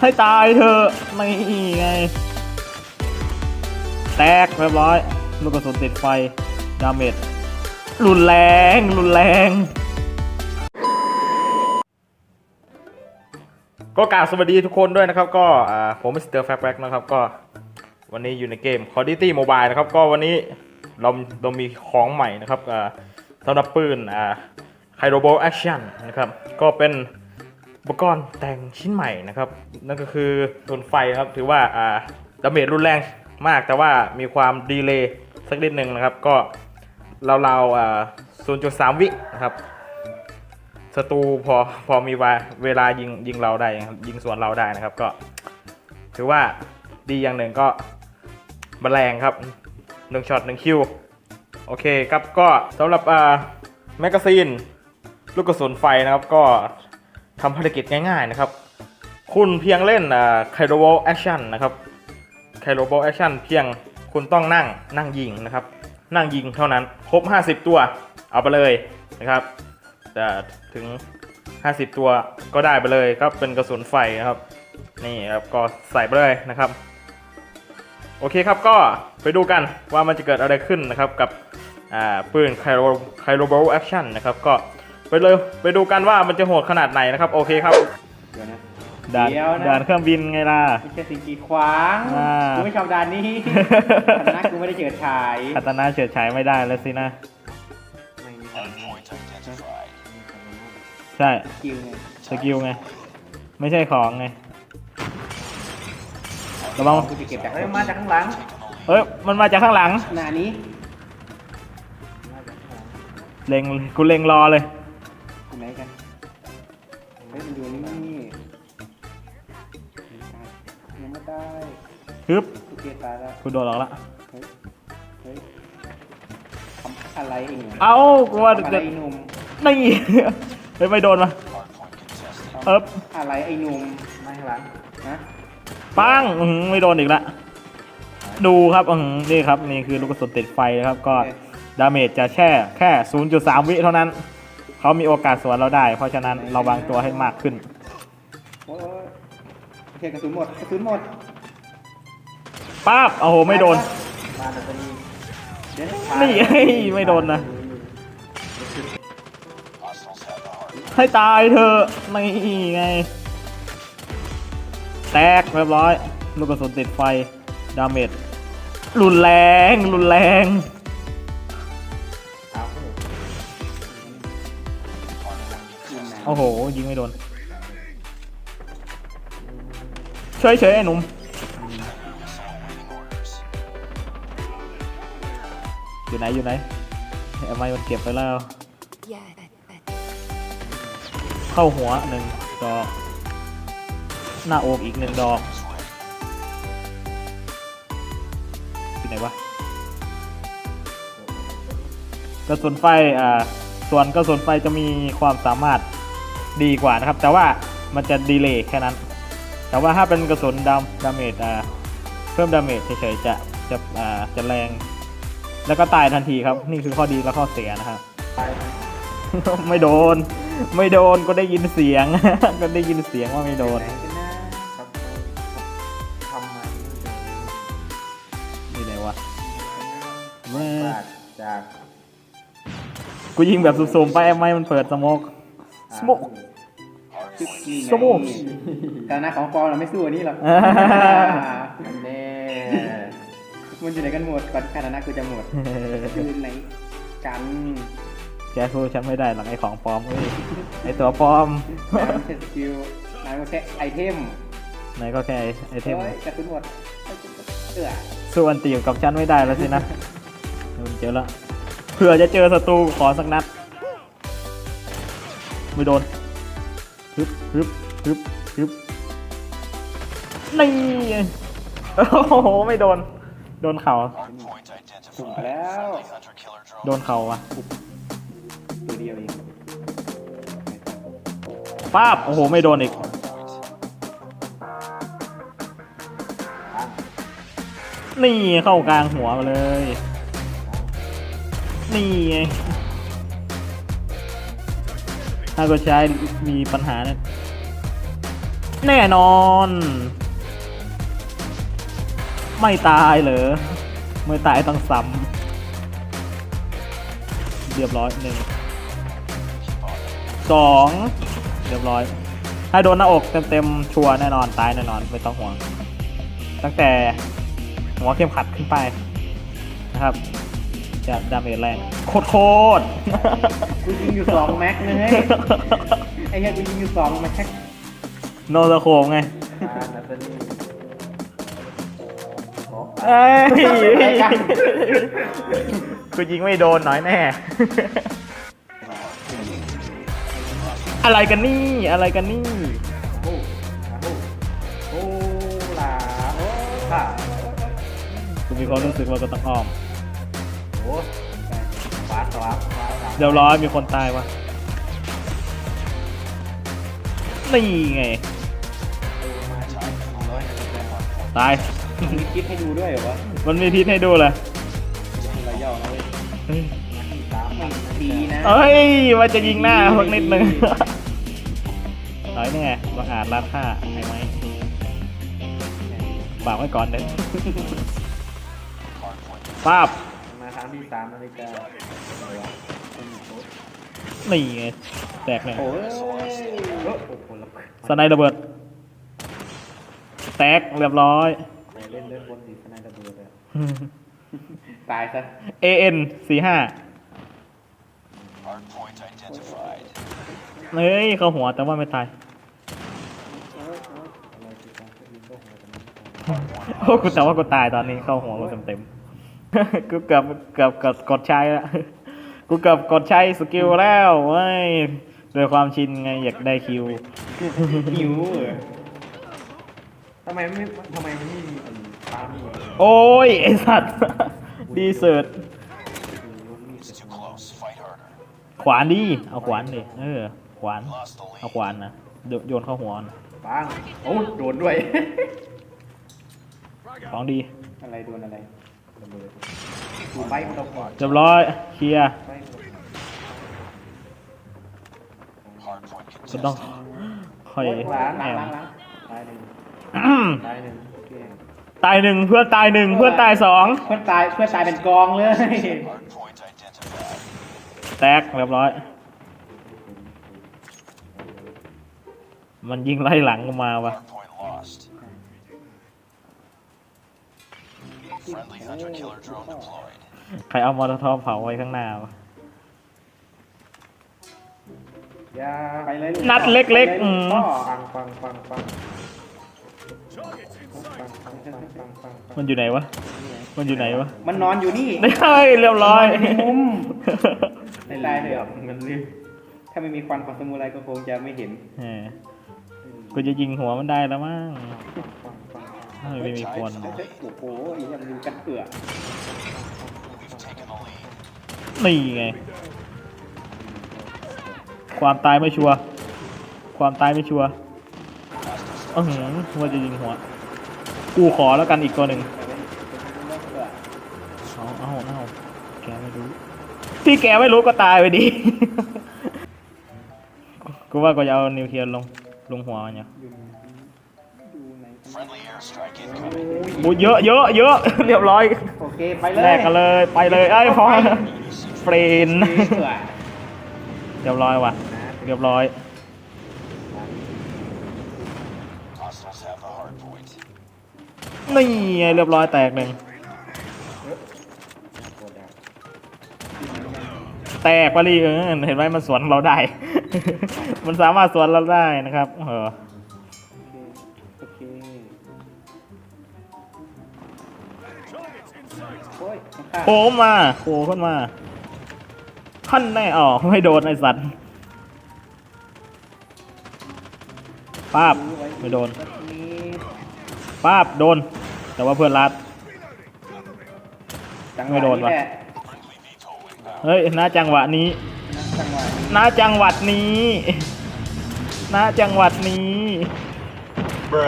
ให้ตายเถอะไม่ไง แตกเรียบร้อยลูกกระสุนติดไฟ ดาเมจรุนแรง รุนแรง ก็กราบสวัสดีทุกคนด้วยนะครับ ก็ผมมิสเตอร์แฟกนะครับก็ วันนี้อยู่ในเกม c a l l i t y Mobile นะครับ ก็วันนี้เราเรามีของใหม่นะครับอ่าสำหรับปืนอ่าไคโรโบแอคชั่นนะครับ ก็เป็น อุปกรณ์แต่งชิ้นใหม่นะครับ นั่นก็คือโดนไฟครับ ถือว่าอ่าดาเมจรุนแรงมากแต่ว่ามีความดีเลย์สักนิดหนึ่งนะครับ ก็เราวๆอ่า0.3วินะครับศัตรูพอพอมีเวลายิงยิงเราได้ยิงสวนเราได้นะครับ ก็ ถือว่าดีอย่างหนึ่งก็แมลงครับหนึ่งช็อตหนึ่งคิวโอเคครับก็สำหรับอ่าแมกกาซีนลูกกระสุนไฟนะครับก็ ทำภารกิจง่ายๆนะครับ คุณเพียงเล่นอ่าไคโรโบแอคชั่นนะครับไคโรโบแอคชั่นเพียงคุณต้องนั่งนั่งยิงนะครับ นั่งยิงเท่านั้น ครบ 50 ตัว เอาไปเลยนะครับแต่ถึง 50 ตัวก็ได้ไปเลยครับเป็นกระสุนไฟนะครับ นี่ครับก็ใส่ไปเลยนะครับโอเคครับก็ไปดูกันว่ามันจะเกิดอะไรขึ้นนะครับกับปืนไคโรไคโรโบแอคชั่นนะครับก็ ไปเลยไปดูกันว่ามันจะโหดขนาดไหนนะครับ โอเคครับเดี๋ยวนะ ด่านเดี๋ยวนะ ด่านเครื่องบินไงล่ะไม่ใช่สิ่งกีดขวางอ่า กูไม่ชอบด่านนี้คณะกูไม่ได้เฉิดฉายคาตานาเฉิดฉายไม่ได้แล้วสินะ ไม่มีการใช่ สกิลไงสกิลไง ไม่ใช่ของไงระวังกูจะเก็บจากเฮ้ยมาจากข้างหลังเอ้ย มันมาจากข้างหลัง หน้านี้เล็งกูเล็งรอเลยอยู่ ฮึบกูเกลียดตายแล้วกูโดนหลอกละ เฮ้ยเฮ้ยทำอะไรเองเอ้ากูว่าทำอะไรจะไอ้หนุ่มนี่เฮ้ยไม่โดนมาเอ๊บอะไรไอ้หนุ่มมาข้างหลังฮะปังอื้อหือไม่โดนอีกละดูครับอื้อหือนี่ครับนี่คือลูกกระสุนติดไฟนะครับก็ดาเมจจะแค่แค่ 0.3 วิเท่านั้น เขามีโอกาสสวนเราได้ เพราะฉะนั้นเราวางตัวให้มากขึ้น โอ้ยโอเคกระสุนหมดกระสุนหมด ป้าบโอ้โหไม่โดน มาแต่ตอนนี้เดี๋ยวะนี่เฮ้ยไม่โดนนะ ให้ตายเถอะไม่ไง แตกเรียบร้อย ลูกกระสุนติดไฟ ดาเมจรุนแรง รุนแรง เอาเข้าไปยิงนะโอ้โห ยิงไม่โดน เฉยเฉยๆไอ้หนุ่ม อยู่ไหนอยู่ไหนไอ้ไมมันเก็บไปแล้ว เข้าหัวหนึ่งดอก หน้าอกอีกหนึ่งดอกที่ไหนวะกระสุนไฟอ่าส่วนกระสุนไฟจะมีความสามารถดีกว่านะครับ แต่ว่ามันจะดีเลย์แค่นั้น แต่ว่าถ้าเป็นกระสุนดำดาเมจอ่าเพิ่มดาเมจเฉยๆจะจะอ่าจะแรง แล้วก็ตายทันทีครับ นี่คือข้อดีและข้อเสียนะครับ ไม่โดน ไม่โดนก็ได้ยินเสียง ก็ได้ยินเสียงว่าไม่โดนไหนกันนะครับทำไมนี่ไหนวะไม่แม่จากจากกูยิงแบบสุ่มๆไปไอ้ไม่มันเปิดสโมกสโมกชุดนี่ไงสโมกฐานะของฟอร์เราไม่สู้อันนี้หรอกอ่าแน่ มันอยู่ไหนกันหมดก่อนฐานะกูจะหมดอยู่ไหนกันแกสู้ฉันไม่ได้หรอกไอ้ของปลอมเว้ยไอ้ตัวปลอมนายมันใช้สกิลนายมันใช้ไอเทมไหนก็แค่ไอเทมโอ้ยกระสุนหมดเสือสู้อันตีกับฉันไม่ได้แล้วสินะมันเจอแล้วเผื่อจะเจอศัตรูขอสักนัดไม่โดนฮึบฮึบฮึบฮึบนี่โอ้โหไม่โดน โดนเข่าถูกแล้วโดนเข่าอะตัวเดียวเองป้าบโอ้โห ไม่โดนอีกนี่เข้ากลางหัวมาเลย นี่ไงถ้าก็ใช้มีปัญหาเนี่ยแน่นอน ไม่ตายเหรอไม่ตายต้องซ้ำเรียบร้อยหนึ่งสองเรียบร้อย ถ้าโดนหน้าอกเต็มๆชัวร์แน่นอนตายแน่นอนไม่ต้องห่วง ตั้งแต่หัวเข้มขัดขึ้นไปนะครับ จะดาเมจแรงโคตรโคตรกูยิงอยู่สองแม็กเลยไอ้เหี้ยกูยิงอยู่สองแม็กโนสโคมไงอ่านาตาลี เอ้ยกูยิงไม่โดนหน่อยแน่ อะไรกันนี่ อะไรกันนี่ โอ้โอ้ลาโอ้ค่ะกูมีความรู้สึกว่าก็ต้องอ้อม โอ้ขวาขวาขวาขวาเดี๋ยวร้อยมีคนตายวะนี่ไง ตาย มีคลิปให้ดูด้วยเหรอวะมันมีพิษให้ดูเลยเราย่อนะเว้ยเฮ้ยสามไม่ดีนะเอ้ยว่าจะยิงหน้าพวกนิดนึงร้อยนี่ไงบังอาจรัดค่าไอ้ไหมฝากไว้ก่อนเด้อป้าบมาครั้งที่สามนาฬิกานี่ไงแตกเลยโอ้ยโอ้โหละสไนด์ระเบิด แตกเรียบร้อย เล่นเล่นบนสีสไนด์ระเบิดเลยตายซะ AN สี่ห้า Hardpoint identified. เฮ้ย เข้าหัวแต่ว่าไม่ตาย โอ้กูแต่ว่ากูตายตอนนี้เข้าหัวกูเต็มเต็มๆ กูเกือบเกือบเกือบกดใช้แล้ว กูเกือบกดใช้สกิลแล้วเว้ยโดยความชินไงอยากได้คิวหิวเหรอทำไมไม่ทำไมไม่มีอันปามี โอ้ย ไอสัตว์ ดีเสิร์ต It's too close. Fight harder. ขวานดิเอาขวานดิเออ ขวาน Lost the เอา lead. ขวานนะโยโยนเข้าหัวนะปังโอ้โดนด้วย ของดี อะไรโดนอะไรระเบิดกูไปมันต้องก่อนเรียบร้อย เคลียร์ไปมันต้องก่อน Hardpoint ก็ต้อง contested. ค่อยโอ้ยล้างแอล้างมล้างล้างตายหนึ่งตายหนึ่งโอเค ตายหนึ่งเพื่อนตายหนึ่งเพื่อนตายสองเพื่อนตายเพื่อนตายเป็นกองเลย Hardpoint identified. แตกเรียบร้อย มันยิงไล่หลังกูมาวะ Hardpoint lost. Friendly hunter killer drone deployed. ใครเอามอเตอร์ทอเผาไว้ข้างหน้าวะอย่าไปเลยลูนัดเล็กๆไปอืยมพ่อปังปังปัง มันอยู่ไหนวะ มันอยู่ไหนวะมันนอนอยู่นี่ไม่ใช่เรียบร้อยมันนอนในมุมไม่ตายเลยอะมันลืมถ้าไม่มีควันของสมุไรก็คงจะไม่เห็นแหมกูจะยิงหัวมันได้แล้วมั้งปังปังเฮ้ยไม่มีควันเฮ้ยโอ้โหยังอยู่กันเกลือ We've taken the lead. นี่ไง ความตายไม่ชัวร์ ความตายไม่ชัวร์ อือหือว่าจะยิงหัว กูขอแล้วกันอีกตัวหนึ่งเอาเอาเอาแกไม่รู้ ที่แกไม่รู้ก็ตายไปดิ กูว่าก็จะเอานิวเคลียร์ลงลงหัวมันเนี่ย Friendly airstrike incoming. บูเยอะเยอะเยอะเรียบร้อย โอเค ไปเลยแลกกันเลยไปเลยไอ้ยพอเฟรนเกลือเรียบร้อยว่ะ เรียบร้อย นี่ไงเรียบร้อยแตกหนึ่งแตกวะลีเออเห็นไหมมันสวนเราได้ มันสามารถสวนเราได้นะครับเออโคโอ้ยข้างโผล่มาโผล่ขึ้นมาขั้นแน่อ๋อไม่โดนไอสัตว์ป้าบไม่โดนป้าบโดน แต่ว่าเพื่อนรัด จังหไม่วะโดนนี้วะแหละ Friendly VTOL inbound. เฮ้ยณจังหวะนี้จังหวะนี้ณจังหวัดนี้ณจังหวัดนี้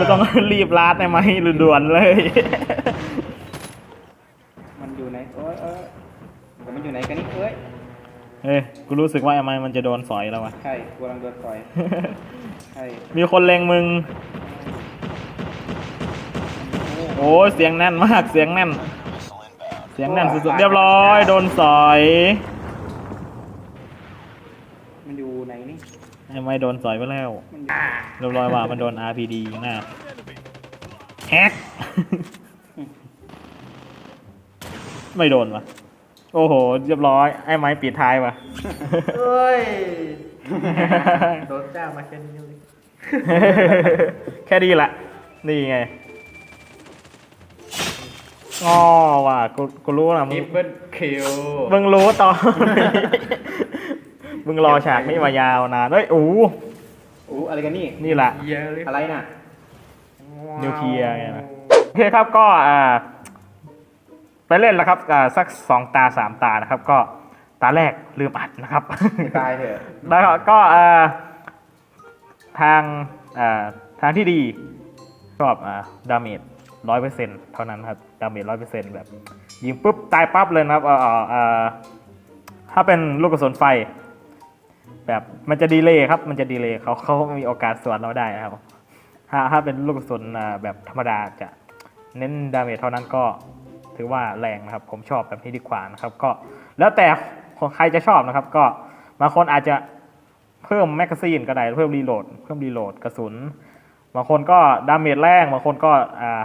ก็ต้อง รีบรัดในไหมด่วนๆเลย มันอยู่ไหนโอ้ยเอ้ยแต่มันอยู่ไหนกันนี่เอ้ยเฮ้ยกูรู้สึกว่าไอ้ไม้มันจะโดนสอยแล้ววะ ใช่กูกำลังโดนต่อย ใช่มีคนเล็งมึง โอ้ยเสียงแน่นมากเสียงแน่น Missile inbound. เสียงแน่นสุดๆเรียบร้อย โดนสอยมันอยู่ไหนนี่ไอ้ไม่โดนสอยไปแล้ว มันอยู่เรียบร้อยว่ามันโดน RPD ยิงหน้าแฮกไม่โดนวะโอ้โห เรียบร้อย ไอ้ไม้ปิดท้ายวะเอ้ยโดนจ้างมาแค่นี้เลยแค่นี้แหละ นี่ไง อ๋อว่ะกูกูรู้นะมึนิงปเปิลคิวมึงรู้ตอนมึงรอฉากนี้มายาวนานเฮ้ยโอ้โหอู้อะไรกันนี่ นี่แหละ เยอะเลยอะไรน่ะ นิวเคลียร์ไงนะ โอเคครับก็อ่าไปเล่นแล้วครับอ่าสักสองตาสามตานะครับ ก็ตาแรกลืมอัดนะครับ ตายเถอะ แล้วก็อ่าทางอ่าทางที่ดีชอบอ่าดาเมจ ร้อยเปอร์เซ็นต์เท่านั้นครับดาเมจร้อยเปอร์เซ็นต์แบบยิงปุ๊บตายปั๊บเลยนะครับเอ่อเอ่อถ้าเป็นลูกกระสุนไฟ แบบมันจะดีเลย์ครับมันจะดีเลย์เขาเขามีโอกาสสวนเราได้นะครับถ้าถ้าเป็นลูกกระสุนแบบธรรมดาจะเน้นดาเมจเท่านั้นก็ถือว่าแรงนะครับ ผมชอบแบบนี้ดีกว่านะครับ ก็แล้วแต่ใครจะชอบนะครับ ก็บางคนอาจจะเพิ่มแมกกาซีนก็ได้เพิ่มรีโหลดเพิ่มรีโหลดกระสุนบางคนก็ดาเมจแรงบางคนก็อ่า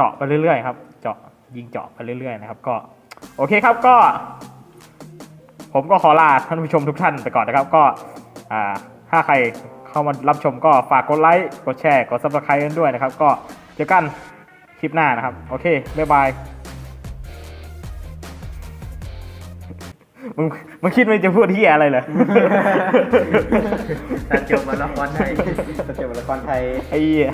จาะไปเรื่อยๆครับ เจาะยิงเจาะไปเรื่อยๆนะครับ ก็โอเคครับก็ ผมก็ขอลาท่านผู้ชมทุกท่านไปก่อนนะครับ ก็อ่าถ้าใครเข้ามารับชมก็ฝากกดไลค์กดแชร์กดซับสไครต์กันด้วยนะครับ ก็เจอกันคลิปหน้านะครับ โอเคบ๊ายบายมึงมึงคิดว่าจะพูดที่อะไรเหรอตัดจบมาละครไทยตัดจบมาละครไทยไอ้เหี้ย